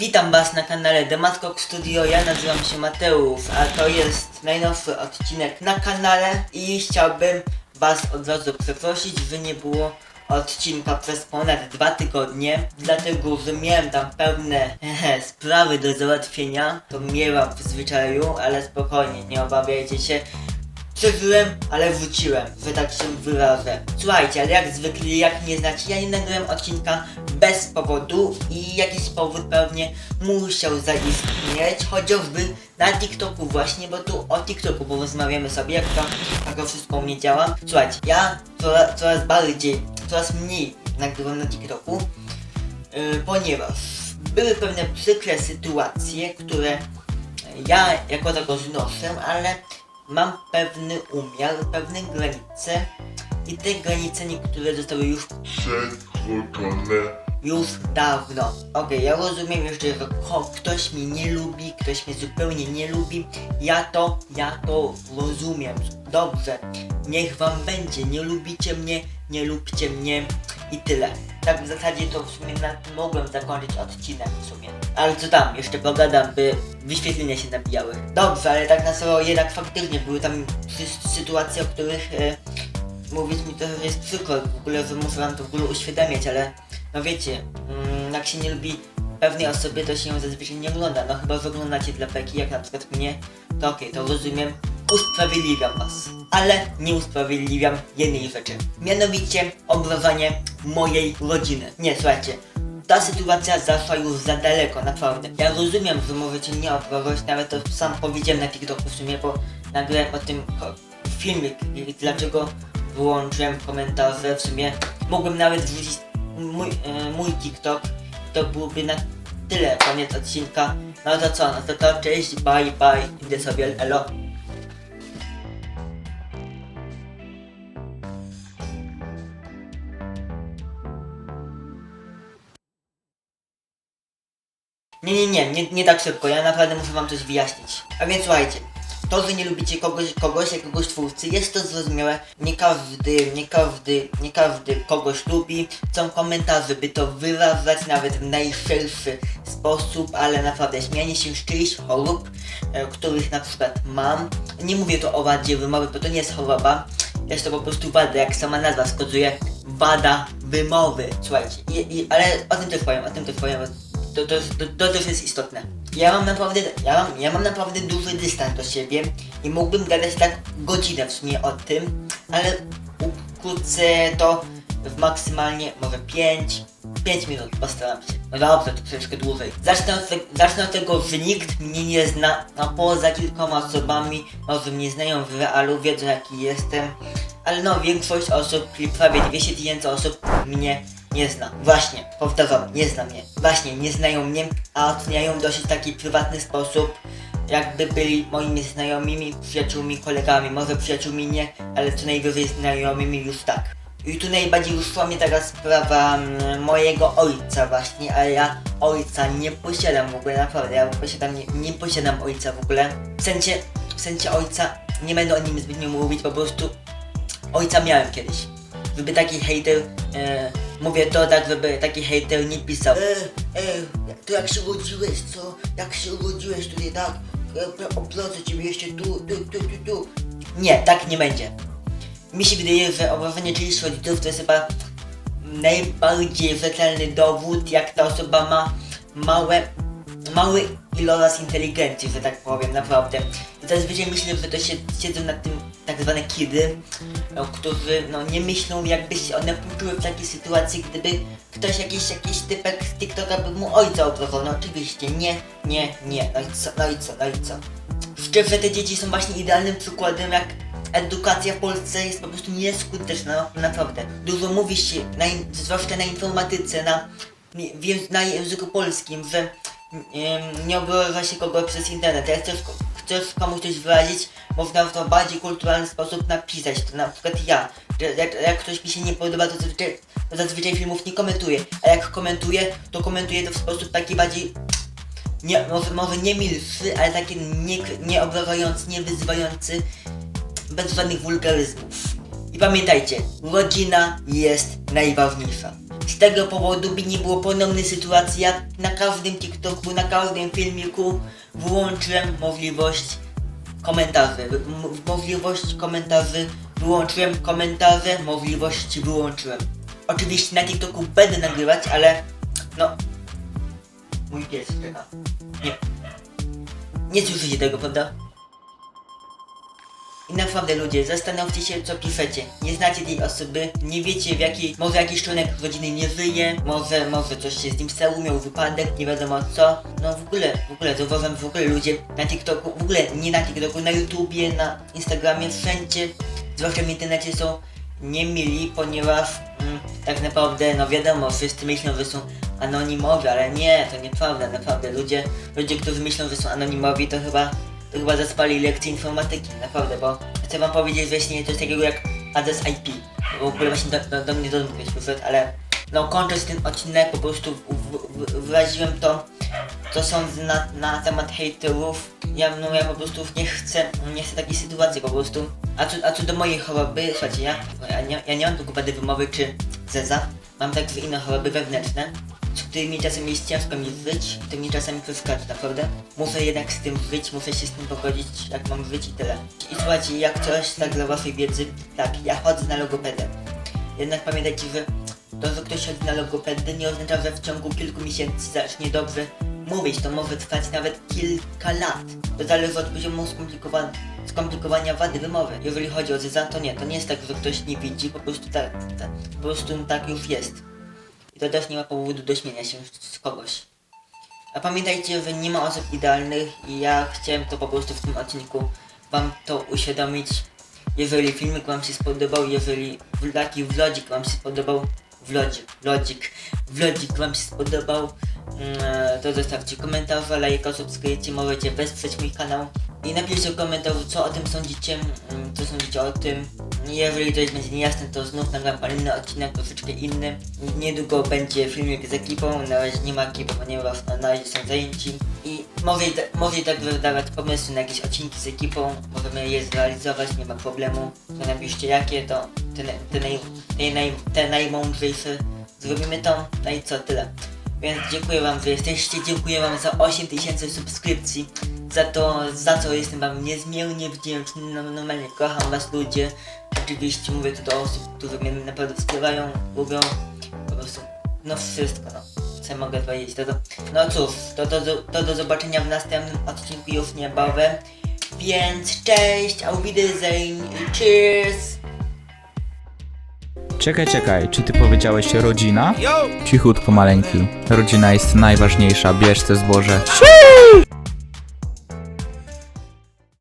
Witam Was na kanale Dematkok Studio, ja nazywam się Mateusz, a to jest najnowszy odcinek na kanale i chciałbym Was od razu przeprosić, że nie było odcinka przez ponad dwa tygodnie, dlatego że miałem tam pewne hehe, sprawy do załatwienia, to miewam w zwyczaju, ale spokojnie, nie obawiajcie się, Przeżyłem, ale wróciłem, że tak się wyrażę. Słuchajcie, ale jak zwykle, jak nie znacie, ja nie nagrałem odcinka bez powodu i jakiś powód pewnie musiał zaistnieć, chociażby na TikToku właśnie, bo tu o TikToku porozmawiamy sobie, jak to, jak to wszystko u mnie działa. Słuchajcie, ja coraz, coraz bardziej, coraz mniej nagrywam na TikToku, yy, ponieważ były pewne przykre sytuacje, które ja jako tako znoszę, ale mam pewny umiar, pewne granice i te granice niektóre zostały już przekroczone. już dawno. Okej, ja rozumiem jeszcze, że ktoś mnie nie lubi, ktoś mnie zupełnie nie lubi. Ja to, ja to rozumiem. Dobrze, niech wam będzie. Nie lubicie mnie, nie lubcie mnie i tyle. Tak w zasadzie to w sumie na mogłem zakończyć odcinek w sumie. Ale co tam, jeszcze pogadam, by wyświetlenia się nabijały. Dobrze, ale tak na serio jednak faktycznie były tam sy- sytuacje, o których e, mówić mi to jest przykro, w ogóle, że muszę wam to w ogóle uświadamiać, ale no wiecie, mm, jak się nie lubi pewnej osoby, to się ją zazwyczaj nie ogląda. No chyba, że oglądacie dla Peki, jak na przykład mnie, to okej, to rozumiem, usprawiedliwiam was. Ale nie usprawiedliwiam jednej rzeczy. Mianowicie obrażanie mojej rodziny. Nie, słuchajcie, ta sytuacja zaszła już za daleko, naprawdę. Ja rozumiem, że możecie mnie obrażać, nawet to sam powiedziałem na TikToku w sumie, bo nagrałem o tym filmik dlaczego wyłączyłem komentarze, w sumie mogłem nawet wrzucić mój, e, mój TikTok, to byłoby na tyle, koniec odcinka. No to co, no to to, cześć, bye, bye, idę sobie, elo. Nie, nie, nie, nie, nie tak szybko, ja naprawdę muszę wam coś wyjaśnić. A więc słuchajcie, to, że nie lubicie kogoś, kogoś, jakiegoś twórcy, jest to zrozumiałe. Nie każdy, nie każdy, nie każdy kogoś lubi. Są komentarze, by to wyrażać nawet w najszerszy sposób, ale naprawdę śmianie się z czyichś chorób, e, których na przykład mam. Nie mówię to o wadzie wymowy, bo to nie jest choroba. Jest to po prostu wada, jak sama nazwa wskazuje, wada wymowy. Słuchajcie, i, i, ale o tym też powiem, o tym też powiem. To, to, to, to też jest istotne. Ja mam naprawdę, ja mam, ja mam naprawdę duży dystans do siebie i mógłbym gadać tak godzinę w sumie o tym, ale ukrócę to w maksymalnie może 5, 5 minut, postaram się. No dobrze, to troszeczkę dłużej. Zacznę od, zacznę od tego, że nikt mnie nie zna, a poza kilkoma osobami, może mnie znają w realu, wiedzą jaki jestem, ale no większość osób, czyli prawie 200 tysięcy osób mnie nie zna. Właśnie, powtarzam, nie zna mnie. Właśnie, nie znają mnie, a oceniają w dosyć taki prywatny sposób, jakby byli moimi znajomymi, przyjaciółmi, kolegami, może przyjaciółmi nie, ale co najwyżej znajomymi już tak. I tu najbardziej ruszyła mnie taka sprawa mm, mojego ojca właśnie, ale ja ojca nie posiadam w ogóle, naprawdę, ja posiadam, nie, nie posiadam ojca w ogóle. W sensie, w sensie ojca, nie będę o nim zbytnio mówić, po prostu ojca miałem kiedyś. Żeby taki hater, e, mówię to tak, żeby taki hater nie pisał. E, e, to jak się urodziłeś, co? Jak się urodziłeś tutaj, tak? E, obrodzę ciebie jeszcze tu, tu, tu, tu, tu. Nie, tak nie będzie. Mi się wydaje, że obrażenie czyichś rodziców to jest chyba najbardziej rzetelny dowód, jak ta osoba ma małe, mały iloraz inteligencji, że tak powiem, naprawdę. I zazwyczaj myślę, że to się, siedzą na tym tak zwane kidy, no, którzy no, nie myślą, jakby się one poczuły w takiej sytuacji, gdyby ktoś, jakiś, jakiś typek z TikToka by mu ojca obrażał. No oczywiście, nie, nie, nie, no i co, no i co, no i co. Szczerze, te dzieci są właśnie idealnym przykładem, jak edukacja w Polsce jest po prostu nieskuteczna, no, naprawdę. Dużo mówi się, na, zwłaszcza na informatyce, na, na języku polskim, że em, nie obraża się kogoś przez internet. Jak chcesz, chcesz komuś coś wyrazić, można w to bardziej kulturalny sposób napisać. To na przykład ja. Jak, jak ktoś mi się nie podoba, to zazwyczaj, to zazwyczaj filmów nie komentuję. A jak komentuję, to komentuję to w sposób taki bardziej nie, może, może nie milszy, ale taki nie, nie obrażający, nie wyzywający, bez żadnych wulgaryzmów. Pamiętajcie, rodzina jest najważniejsza. Z tego powodu, by nie było ponownej sytuacji, ja na każdym TikToku, na każdym filmiku wyłączyłem możliwość komentarzy. Możliwość komentarzy wyłączyłem, komentarze, możliwość wyłączyłem. Oczywiście na TikToku będę nagrywać, ale no... Mój pies czeka. Nie. Nie słyszycie tego, prawda? I naprawdę ludzie, zastanówcie się co piszecie. Nie znacie tej osoby, nie wiecie w jakiej, może jakiś członek rodziny nie żyje, może, może coś się z nim stało, miał wypadek, nie wiadomo co. No w ogóle, w ogóle zauważam w ogóle ludzie na TikToku, w ogóle nie na TikToku, na YouTubie, na Instagramie, wszędzie, zwłaszcza w internecie są niemili, ponieważ mm, tak naprawdę, no wiadomo, wszyscy myślą, że są anonimowi, ale nie, to nieprawda, naprawdę. Ludzie, ludzie, którzy myślą, że są anonimowi, to chyba to chyba zaspali lekcję informatyki, naprawdę, bo chcę wam powiedzieć, istnieje coś takiego jak adres IP. W ogóle właśnie do, do, do mnie do mnie przyszedł, ale no kończąc ten odcinek po prostu w, w, w, wyraziłem to, co sądzę na, na temat hejterów. Ja, no ja po prostu nie chcę, nie chcę takiej sytuacji po prostu. A co, a co do mojej choroby, słuchajcie, ja, ja, nie, ja nie mam tylko wady wymowy czy zeza, mam także inne choroby wewnętrzne, z którymi czasem jest ciężko mi żyć, którymi czasami przeszkadza, naprawdę. Muszę jednak z tym żyć, muszę się z tym pogodzić, jak mam żyć i tyle. I słuchajcie, jak coś, tak dla waszej wiedzy, tak, ja chodzę na logopedę. Jednak pamiętajcie, że to, że ktoś chodzi na logopedę nie oznacza, że w ciągu kilku miesięcy zacznie dobrze mówić. To może trwać nawet kilka lat. To zależy od poziomu skomplikowan- skomplikowania wady wymowy. Jeżeli chodzi o zyza, to nie. To nie jest tak, że ktoś nie widzi, po prostu tak, tak, po prostu tak już jest. Też nie ma powodu do śmienia się z kogoś. A pamiętajcie, że nie ma osób idealnych i ja chciałem to po prostu w tym odcinku wam to uświadomić. Jeżeli filmik wam się spodobał, jeżeli taki vlogik wam się spodobał, vlogik, vlogik, vlogik wam się spodobał, mm, to zostawcie komentarze, lajka, subskrypcję, możecie wesprzeć mój kanał i napiszcie w komentarzu, co o tym sądzicie, mm, co sądzicie o tym. Jeżeli coś będzie niejasne, to znów nagram kolejny odcinek, troszeczkę inny. Niedługo będzie filmik z ekipą, na razie nie ma ekipy, ponieważ na razie są zajęci. I może, może tak wydawać pomysły na jakieś odcinki z ekipą, możemy je zrealizować, nie ma problemu. To napiszcie jakie, to te, te, naj, te, naj, te najmądrzejsze zrobimy to, no i co, tyle. Więc dziękuję wam, że jesteście, dziękuję wam za 8000 subskrypcji, za to, za co jestem wam niezmiernie wdzięczny, no, normalnie kocham was ludzie. Oczywiście mówię to do osób, które mnie naprawdę wspierają, lubią, po prostu, no wszystko, no. Co mogę powiedzieć, to, to no cóż, to, to, to, do zobaczenia w następnym odcinku już niebawem. Więc cześć, auf Wiedersehen i cheers! Czekaj, czekaj, czy ty powiedziałeś rodzina? Cichutko maleńki. Rodzina jest najważniejsza, bierz te zboże.